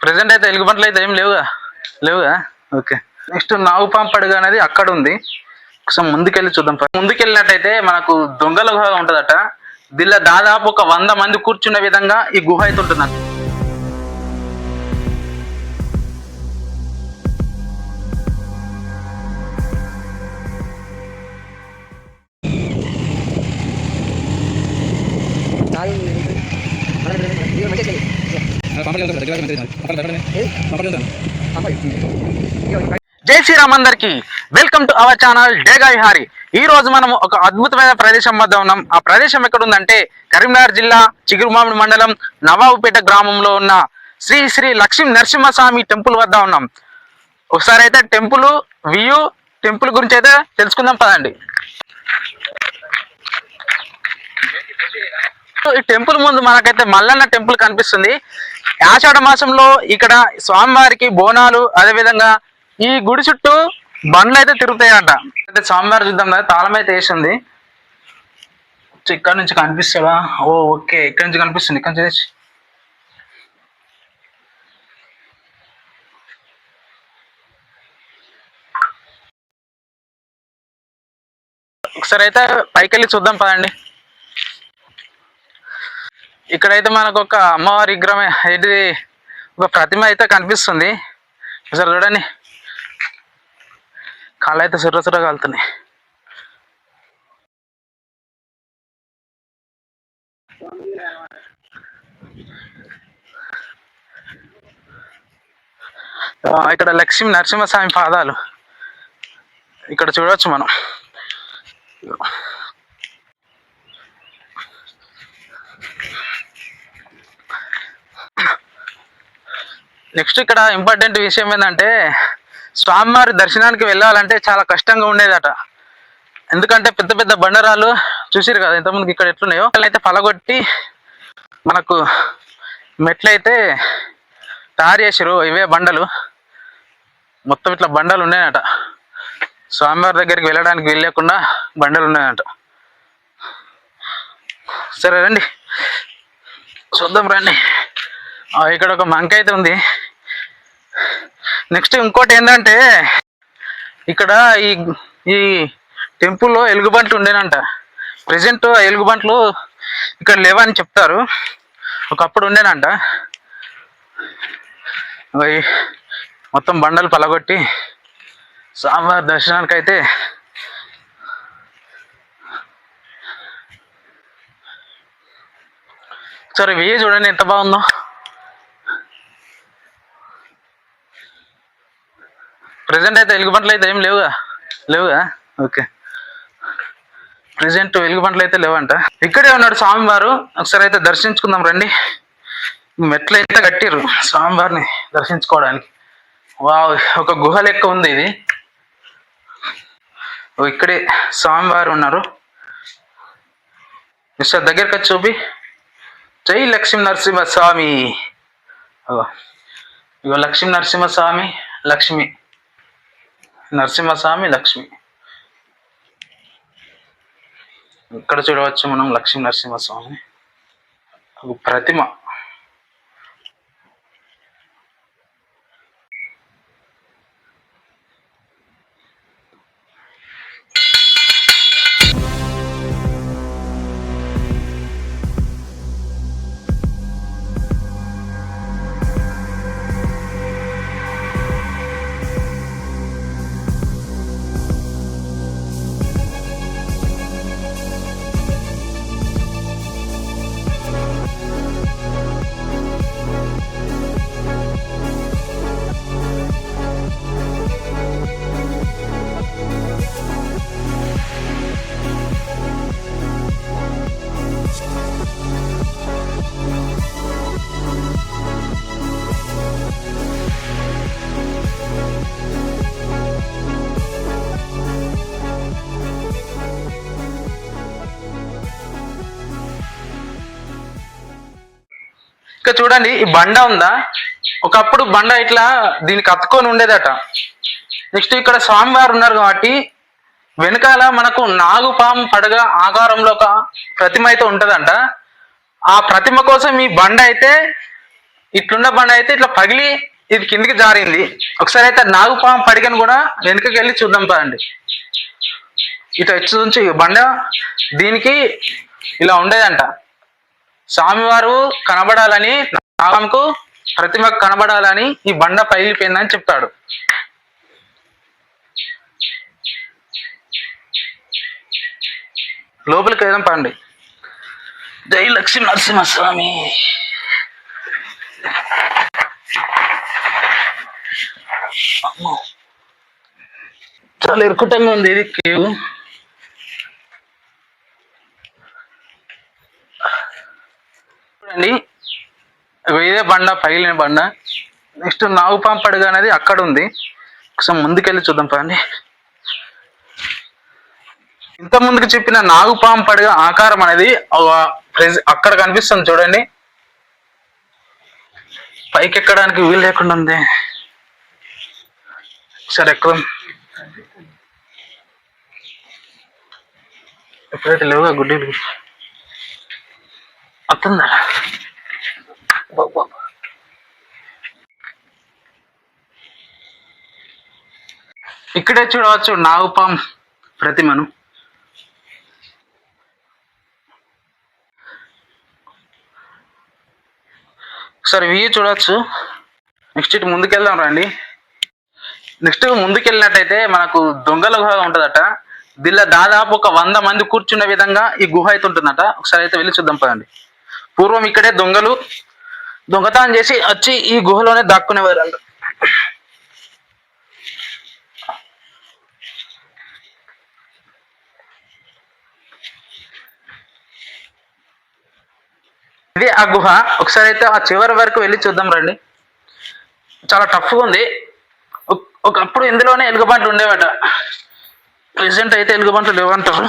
Present అయితే ఎలుగుబంట్లు అయితే ఏం లేవుగా. లేవుగా? ఓకే. నెక్స్ట్ నాగుపాంపడుగు అనేది అక్కడ ఉంది ఒకసారి ముందుకెళ్ళి చూద్దాం ముందుకెళ్ళినట్టయితే మనకు దొంగల గుహ ఉంటుందట. దీనిలో దాదాపు ఒక వంద మంది కూర్చునే విధంగా ఈ గుహ అయితే ఉంటుంది జై శ్రీరామ్ అందరికి. వెల్కమ్ టు అవర్ ఛానల్ డేగా విహారి ఈ రోజు మనం ఒక అద్భుతమైన ప్రదేశం వద్ద ఉన్నాం. ఆ ప్రదేశం ఎక్కడ ఉందంటే కరీంనగర్ జిల్లా చిగురుమామిడి మండలం నవాబుపేట గ్రామంలో ఉన్న శ్రీ శ్రీ లక్ష్మీ నరసింహస్వామి టెంపుల్ వద్ద ఉన్నాం. ఒకసారి అయితే టెంపుల్ వ్యూ టెంపుల్ గురించి అయితే తెలుసుకుందాం పదండి. ఈ టెంపుల్ ముందు మనకైతే మల్లన్న టెంపుల్ కనిపిస్తుంది. ఆషాఢ మాసంలో ఇక్కడ స్వామివారికి బోనాలు అదేవిధంగా ఈ గుడి చుట్టూ బండ్లు అయితే తిరుగుతాయంట. అయితే స్వామివారి చూద్దాం కదా తాళం అయితే వేసింది. ఇక్కడ నుంచి కనిపిస్తాడా ఓ ఓకే ఇక్కడ నుంచి కనిపిస్తుంది ఇక్కడ నుంచి ఒకసారి అయితే పైకి వెళ్ళి చూద్దాం పదండి. ఇక్కడైతే మనకు ఒక అమ్మవారి విగ్రహం ఇది ఒక ప్రతిమ అయితే కనిపిస్తుంది. ఒకసారి చూడండి. కాళ్ళు అయితే సుర్ర సుర్ర కాలుతున్నాయి ఇక్కడ లక్ష్మీ నరసింహస్వామి పాదాలు. ఇక్కడ చూడవచ్చు మనం. నెక్స్ట్ ఇక్కడ ఇంపార్టెంట్ విషయం ఏంటంటే స్వామివారి దర్శనానికి వెళ్ళాలంటే చాలా కష్టంగా ఉండేదట. ఎందుకంటే పెద్ద పెద్ద బండరాలు చూసిరు కదా ఇంతకుముందు ఇక్కడ ఎట్లున్నాయో. అయితే పలగొట్టి మనకు మెట్లయితే తయారు చేసిరు ఇవే బండలు. మొత్తం ఇట్లా బండలు ఉన్నాయట. స్వామివారి దగ్గరికి వెళ్ళడానికి వెళ్ళకుండా బండలు ఉన్నాయట. సరే రండి. చూద్దాం రండి. ఇక్కడ ఒక మంక అయితే ఉంది. నెక్స్ట్ ఇంకోటి ఏంటంటే ఇక్కడ ఈ ఈ టెంపుల్లో ఎలుగుబంట్లు ఉండేనంట. ప్రజెంట్ ఆ ఎలుగుబంట్లు ఇక్కడ లేవని చెప్తారు. ఒకప్పుడు ఉండేనంట. మొత్తం బండలు పలగొట్టి స్వామివారి దర్శనానికి అయితే సరే వేయి చూడండి ఎంత బాగుందో. ప్రజెంట్ అయితే వెలుగుబంట్లు అయితే ఏం లేవుగా? లేవుగా? ఓకే. ప్రజెంట్ వెలుగుబంట్లు అయితే లేవంట. ఇక్కడే ఉన్నాడు స్వామివారు. ఒకసారి అయితే దర్శించుకుందాం రండి. మెట్లు అయితే కట్టిర్రు స్వామివారిని దర్శించుకోవడానికి. వావ్ ఒక గుహ లెక్క ఉంది ఇది. ఇక్కడే స్వామివారు ఉన్నారు. మిస్టర్ దగ్గరికి వచ్చి చూపి. జై లక్ష్మీ నరసింహ స్వామి ఇగో లక్ష్మీ నరసింహస్వామి లక్ష్మి. నరసింహస్వామి లక్ష్మి. ఇక్కడ చూడవచ్చు మనం లక్ష్మీ నరసింహస్వామి. ప్రతిమ. ఇక్కడ చూడండి ఈ బండ ఉందా? ఒకప్పుడు బండ ఇట్లా దీనికి అతుకొని ఉండేదట. నెక్స్ట్ ఇక్కడ స్వామివారు ఉన్నారు కాబట్టి వెనకాల మనకు నాగుపాము పడగ ఆకారంలో ఒక ప్రతిమ అయితే ఉంటుందంట. ఆ ప్రతిమ కోసం ఈ బండ అయితే ఇట్లున్న బండ అయితే ఇట్లా పగిలి ఇది కిందికి జారింది. ఒకసారి అయితే నాగుపాము పడిగను కూడా వెనుకకి వెళ్ళి చూద్దాం పదండి. ఇటు వచ్చి నుంచి బండ దీనికి ఇలా ఉండేదంట. స్వామివారు కనబడాలని నాగంకు ప్రతిమ కనబడాలని ఈ బండ పగిలిపోయిందని చెప్తాడు. లోపలికి వెళ్దాం పండి జై లక్ష్మీ నరసింహస్వామి. చాలా ఇరుకుటంగా ఉంది ఇది కేవ్ అండి ఇదే బండ పగిలిన బండ. నెక్స్ట్ నాగుపాంపడుగ అనేది అక్కడ ఉంది. ఒకసారి ముందుకెళ్ళి చూద్దాం పదండి. ఇంత ముందుకు చెప్పిన నాగుపాంపడుగ ఆకారం అనేది అక్కడ కనిపిస్తుంది చూడండి. పైకి ఎక్కడానికి వీలు లేకుండా ఉంది. సరే ఎక్కుదాం. ఎప్పుడైతే లేవుగా గుడ్డీలు. వస్తుందా ఇక్కడే చూడవచ్చు నాగుపాం ప్రతిమను. ఒకసారి వ్యూ చూడవచ్చు. నెక్స్ట్ ఇటు ముందుకెళ్దాం రండి. నెక్స్ట్ ముందుకెళ్ళినట్టయితే మనకు దొంగల గుహ ఉంటుందట. దీనిలో దాదాపు ఒక వంద మంది కూర్చునే విధంగా ఈ గుహ అయితే ఉంటుందట. ఒకసారి అయితే వెళ్ళి చూద్దాం పదండి. పూర్వం ఇక్కడే దొంగలు దొంగతనం చేసి వచ్చి ఈ గుహలోనే దాక్కునేవారు అంట ఇది ఆ గుహ. ఒకసారి అయితే ఆ చివరి వరకు వెళ్ళి చూద్దాం రండి. చాలా టఫ్గా ఉంది. ఒకప్పుడు ఇందులోనే ఎలుగుబంట్లు ఉండేవట. ప్రెసెంట్ అయితే ఎలుగుబంట్లు లేవంటారు.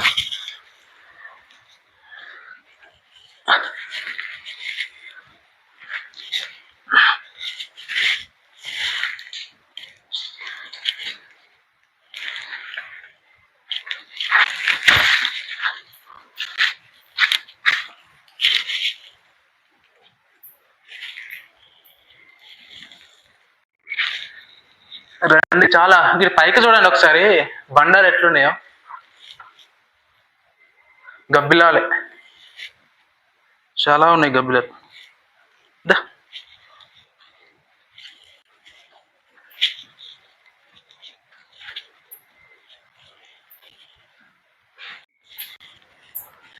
రండి చాలా మీరు పైకి చూడండి ఒకసారి. బండాలు ఎట్లున్నాయో. గబ్బిలాలే. చాలా ఉన్నాయి గబ్బిలాలు. దా.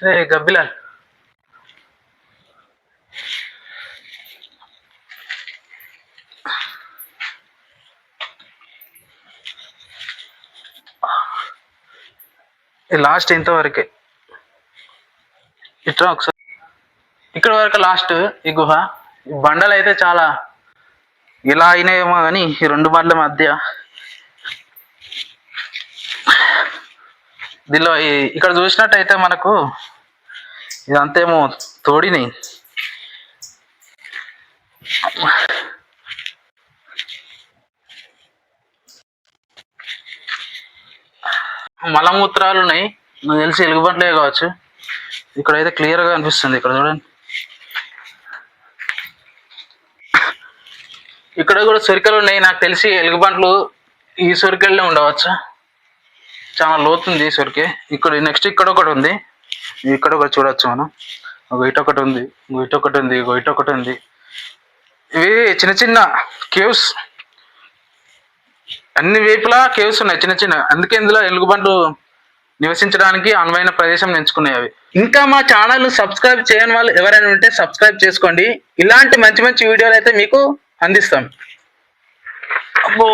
రే లాస్ట్ ఇంతవరకే. ఇట్లా ఒకసారి. ఇక్కడ వరకు లాస్ట్ ఈ గుహ. బండలు అయితే చాలా ఇలా అయినాయేమో కానీ ఈ రెండు బండ్ల మధ్య దీనిలో ఇక్కడ చూసినట్టయితే మనకు ఇదంతేమో తోడిని. మలమూత్రాలు ఉన్నాయి నాకు తెలిసి ఎలుగుబంట్లే కావచ్చు. ఇక్కడైతే క్లియర్గా అనిపిస్తుంది ఇక్కడ చూడండి. ఇక్కడ కూడా సొరికలు ఉన్నాయి. నాకు తెలిసి ఎలుగుబంట్లు ఈ సొరికల్లో ఉండవచ్చు. చాలా లోతుంది ఈ సొరికి. ఇక్కడ నెక్స్ట్ ఇక్కడ ఒకటి ఉంది. ఇక్కడ ఒకటి చూడవచ్చు మనం. ఇటు ఒకటి ఉంది. ఇటు ఒకటి ఉంది. ఇటు ఒకటి ఉంది. ఇవి చిన్న చిన్న కేవ్స్ అన్ని వైపులా కేవ్స్ ఉన్నాయి చిన్న చిన్న. అందుకే ఇందులో ఎలుగుబంట్లు నివసించడానికి అనువైన ప్రదేశం ఎంచుకున్నాయి అవి. ఇంకా మా ఛానల్ సబ్స్క్రైబ్ చేయని వాళ్ళు ఎవరైనా ఉంటే సబ్స్క్రైబ్ చేసుకోండి. ఇలాంటి మంచి మంచి వీడియోలు అయితే మీకు అందిస్తాం. అబ్బో.